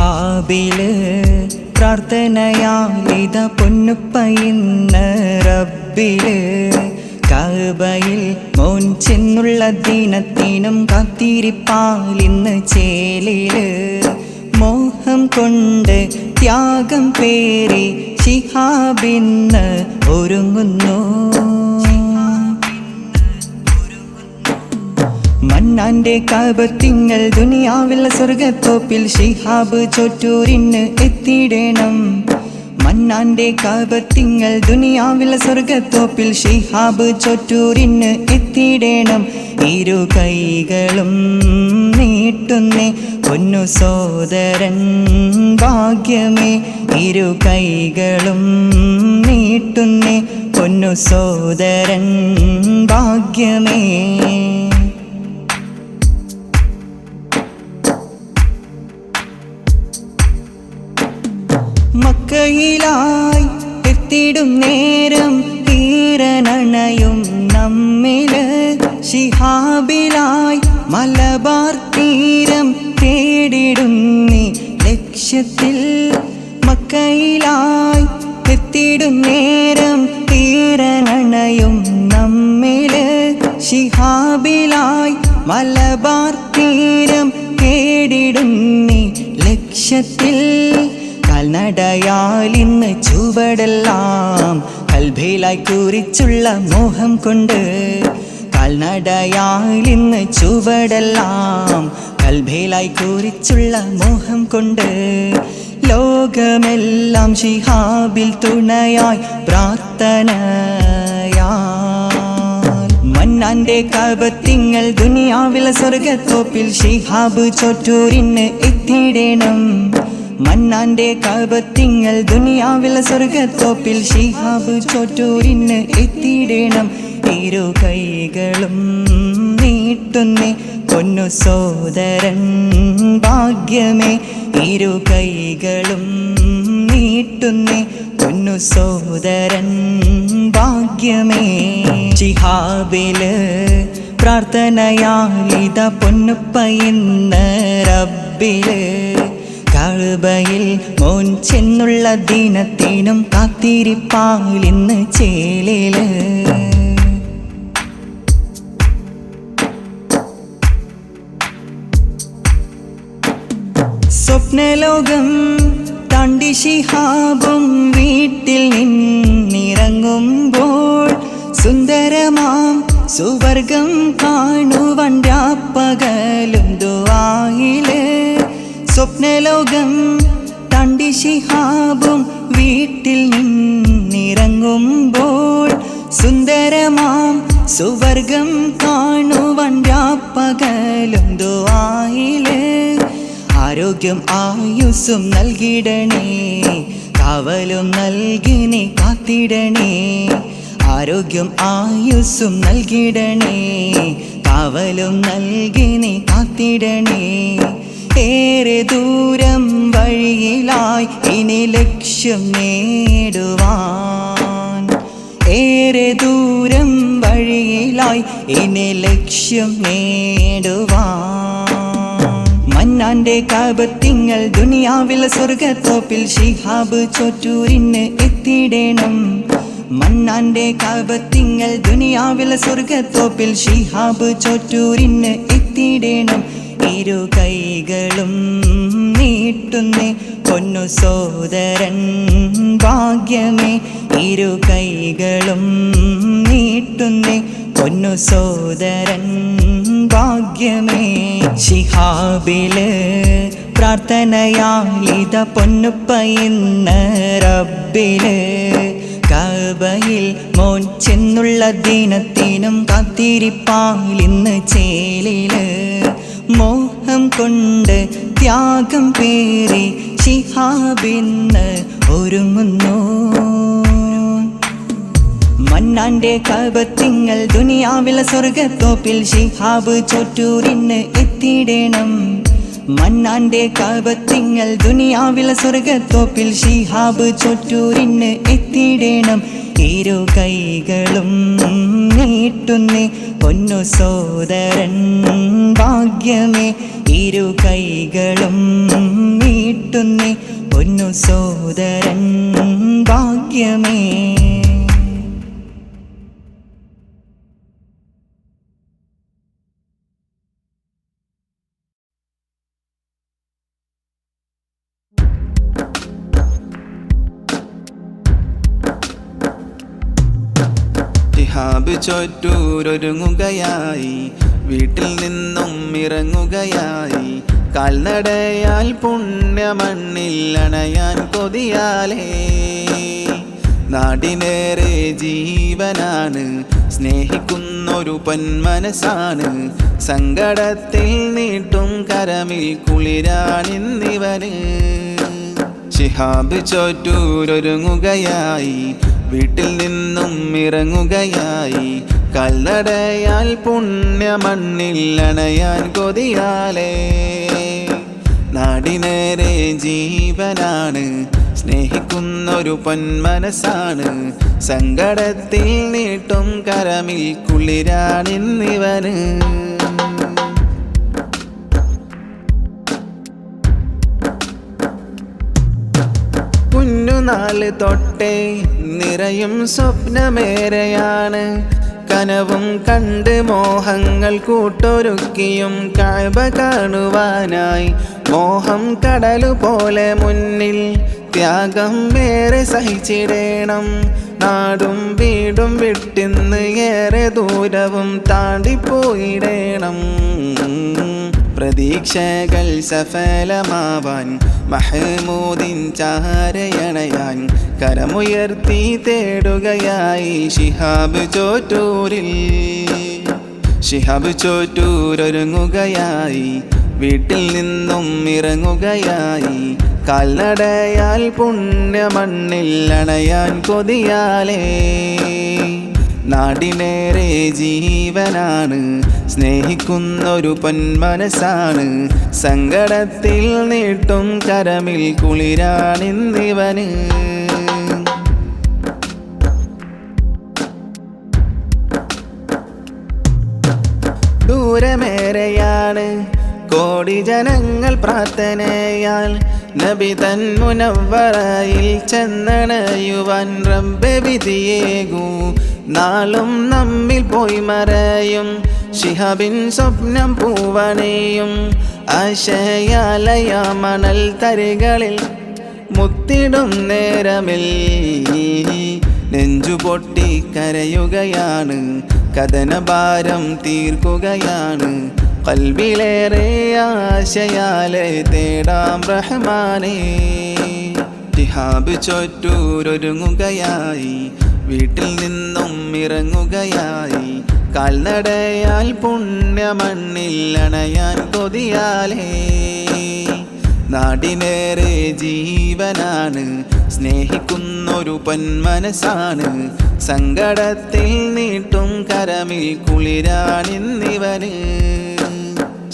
ശിഹാബിൽ പ്രാർത്ഥനയാലിത പൊന്നുപ്പ ഇന്ന് റബ്ബിൽ കബയിൽ മോൻ ചെന്നുള്ള ദിനത്തിനും കാത്തിരിപ്പാലിന്ന് ചേലിൽ. മോഹം കൊണ്ട് ത്യാഗം പേറി ശിഹാബിന്ന് ഒരുങ്ങുന്നു. മന്നാന്റെ കാപത്തിങ്ങൾ ദുനിയാവിൽ സ്വർഗത്തോപ്പിൽ ഷിഹാബ് ചോറ്റൂരിന് എത്തിയിടണം. മന്നാന്റെ കാപത്തിങ്ങൾ ദുനിയാവിൽ സ്വർഗത്തോപ്പിൽ ഷിഹാബ് ചോറ്റൂരിന് എത്തിയിടണം. ഇരു കൈകളും നീട്ടുന്നേ പൊന്നു സോദരൻ ഭാഗ്യമേ. ഇരു കൈകളും നീട്ടുന്നേ പൊന്നു സോദരൻ ഭാഗ്യമേ. മക്കയിലായി എത്തിടും നേരം തീരനണയും നമ്മിൽ ശിഹാബിലായി മലബാർ തീരം തേടിടുന്നി ലക്ഷ്യത്തിൽ. മക്കയിലായി എത്തിടും നേരം തീരനണയും നമ്മിൽ ശിഹാബിലായി മലബാർ തീരം തേടിടുന്നി ലക്ഷ്യത്തിൽ. കാൽനടയാൽ ഇന്ന് ചുവടെല്ലാം കൽഭയിലായി കുറിച്ചുള്ള മോഹം കൊണ്ട് കാൽനടയാൽ ഇന്ന് ചുവടെല്ലാം കൽഭയിലായി കുറിച്ചുള്ള മോഹം കൊണ്ട് ലോകമെല്ലാം ഷിഹാബിൽ തുണയായി പ്രാർത്ഥനയാ മന്നാന്റെ കാപത്തിങ്ങൾ ദുനിയാവിലെ സ്വർഗത്തോപ്പിൽ ഷിഹാബ് ചൊറ്റൂരിന് എത്തിയിടണം മന്നാന്റെ കാപത്തിങ്ങൾ ദുനിയാവിലെ സ്വർഗത്തോപ്പിൽ ഷിഹാബ് ചോറ്റൂരിന് എത്തിയിടണം. ഇരു കൈകളും നീട്ടുന്നേ പൊന്നു സോദരൻ ഭാഗ്യമേ. ഇരു കൈകളും നീട്ടുന്നേ പൊന്നു സോദരൻ ഭാഗ്യമേ. ഷിഹാബിൽ പൊന്നു ഇന്ന് റബ്ബിൽ കഴുബയിൽ മോൻ ചെന്നുള്ള ദിനത്തിനും കാത്തിരിപ്പാലിന്ന് ചേലിൽ സ്വപ്നലോകം തണ്ടി ശിഹാബും വീട്ടിൽ നിന്നിറങ്ങുമ്പോൾ സുന്ദരമാം സുവർഗം കാണുവൻ രാപ്പകലും ദുആയിൽ. സ്വപ്നലോകം തണ്ടി ശിഹാബും വീട്ടിൽ നിന്നിറങ്ങുമ്പോൾ സുന്ദരമാം സുവർഗം കാണുവൻ രാപ്പകലും ദുവായിൽ ആരോഗ്യം ആയുസ്സും നൽകിടണേ കാവലും നൽകിനെ കാത്തിടണേ. ആരോഗ്യം ആയുസ്സും നൽകിടണേ കാവലും നൽകിനെ കാത്തിടണേ. ഏറെ ദൂരം വഴിയിലായി ഇനി ലക്ഷ്യം നേടുവാൻ. ഏറെ ദൂരം വഴിയിലായി ഇനി ലക്ഷ്യം നേടുവാൻ. മന്നാന്റെ കാപത്തിങ്ങൾ ദുനിയാവിലെ സ്വർഗത്തോപ്പിൽ ഷിഹാബ് ചൊറ്റൂരിന് എത്തിയിടണം. മന്നാന്റെ കാപത്തിങ്ങൾ ദുനിയാവിലെ സ്വർഗത്തോപ്പിൽ ഷിഹാബ് ചൊറ്റൂരിന് എത്തിയിടണം. ഇരു കൈകളും നീട്ടുന്നേ. പൊന്നു സോദരൻ ഭാഗ്യമേ. ഇരു കൈകളും നീട്ടുന്നേ. പൊന്നു സോദരൻ ഭാഗ്യമേ. ശിഹാബിൽ പ്രാർത്ഥനയാലിത പൊന്നു ഇന്ന് റബ്ബിൽ. കബയിൽ മോൻ ചെന്നുള്ള ദിനത്തിനും കാത്തിരിപ്പാലിന്ന് ചേലിൽ. മോഹം കൊണ്ട് ത്യാഗം പേറി ശിഹാബിന്ന് ഒരുങ്ങുന്നു. മന്നാന്റെ കപത്തിങ്ങൾ ദുനിയാവിലെ സ്വർഗത്തോപ്പിൽ ഷിഹാബ് ചൊറ്റൂരിന്ന് എത്തിയിടണം. മന്നാന്റെ കപത്തിങ്ങൾ ദുനിയാവിലെ സ്വർഗത്തോപ്പിൽ ഷിഹാബ് ചൊറ്റൂരിന്ന് എത്തിയിടണം. ഇരു കൈകളും നീട്ടുന്നേ പൊന്നു സോദരൻ ഭാഗ്യമേ ഇരു കൈകളും നീട്ടുന്നേ. പൊന്നു സോദരൻ ഭാഗ്യമേ. ഷിഹാബ് ചോറ്റൂരൊരുങ്ങുകയായി വീട്ടിൽ നിന്നും ഇറങ്ങുകയായി. കാൽനടയാൽ പുണ്യമണ്ണിൽ അണയാൻ കൊതിയാലേ. നാടിനേറെ ജീവനാണ് സ്നേഹിക്കുന്നൊരു പൊന്മനസ്സാണ്. സങ്കടത്തിൽ നീട്ടും കരമിൽ കുളിരാണിന്നിവന് ശിഹാബ് ചോറ്റൂരൊരുങ്ങുകയായി വീട്ടിൽ നിന്നും ഇറങ്ങുകയായി. കല്ലടയാൽ പുണ്യമണ്ണിൽ അണയാൻ കൊതിയാലേ. നാടിനേരെ ജീവനാണ്. സ്നേഹിക്കുന്നൊരു പൊന്മനസ്സാണ്. സങ്കടത്തിൽ നീട്ടും കരമിൽ കുളിരാണിന്നിവന്. കുഞ്ഞുനാൾ തൊട്ടേ നിറയും സ്വപ്നമേറെയാണ്. കനവും കണ്ട് മോഹങ്ങൾ കൂട്ടൊരുക്കിയും കാഴ്വ കാണുവാനായി. മോഹം കടലു പോലെ മുന്നിൽ ത്യാഗം വേറെ സഹിച്ചിടേണം. നാടും വീടും വിട്ടിന്ന് ഏറെ ദൂരവും താണ്ടിപ്പോയിടേണം. പ്രതീക്ഷകൾ സഫലമാവാൻ മഹമൂദിൻ ചാരയണയാൻ കരമുയർത്തി തേടുകയായി ഷിഹാബ് ചോറ്റൂരിൽ. ഷിഹാബ് ചോറ്റൂരൊരുങ്ങുകയായി വീട്ടിൽ നിന്നും ഇറങ്ങുകയായി കാൽനടയാൽ പുണ്യമണ്ണിൽ അണയാൻ കൊതിയാലേ. നാടിനേറെ ജീവനാണ്. സ്നേഹിക്കുന്നൊരു പൊന്മനസ്സാണ്. സങ്കടത്തിൽ നീട്ടും കരമിൽ കുളിരാണിന്നിവന്. ദൂരമേറെയാണ് കോടി ജനങ്ങൾ പ്രാർത്ഥനയാൽ നബി തൻ മുനവറയിൽ ചെന്നണയുവാൻ റബ്ബെ വിധിയേകൂ. നാളും നമ്മിൽ പോയി മറയും. ഷിഹബിൻ സ്വപ്നം പൂവണയും. ആശയാലയ മണൽ തരികളിൽ മുത്തിടും നേരമിൽ. നെഞ്ചു പൊട്ടി കരയുകയാണ്. കഥനഭാരം തീർക്കുകയാണ്. കൽവിലേറെ ആശയാലെ തേടാം റഹ്മാനേ. ഷിഹാബ് ചൊറ്റൂരൊരുങ്ങുകയായി. വീട്ടിൽ നിന്നും ഇറങ്ങുകയായി. കാൽനടയാൽ പുണ്യമണ്ണിൽ അണയാൻ കൊതിയാലേ. നാടിനേറെ ജീവനാണ് സ്നേഹിക്കുന്നൊരു പന്മനസാണ് സങ്കടത്തിൽ നീട്ടും കരമിൽ കുളിരാണിന്നിവന്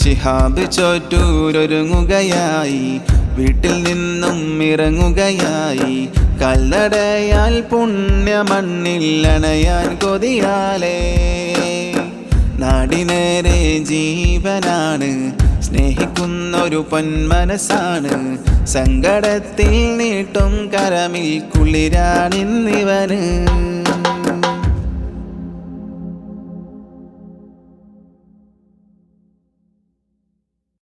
ശിഹാബ് ചോറ്റൂരൊരുങ്ങുകയായി വീട്ടിൽ നിന്നും ഇറങ്ങുകയായി. കല്ലടയാൽ പുണ്യമണ്ണിൽ അണയാൻ കൊതിയാലേ. നാടിനേരെ ജീവനാണ് സ്നേഹിക്കുന്നൊരു പൊന്മനസ്സാണ്. സങ്കടത്തിൽ നീട്ടും കരമിൽ കുളിരാണിന്നിവന്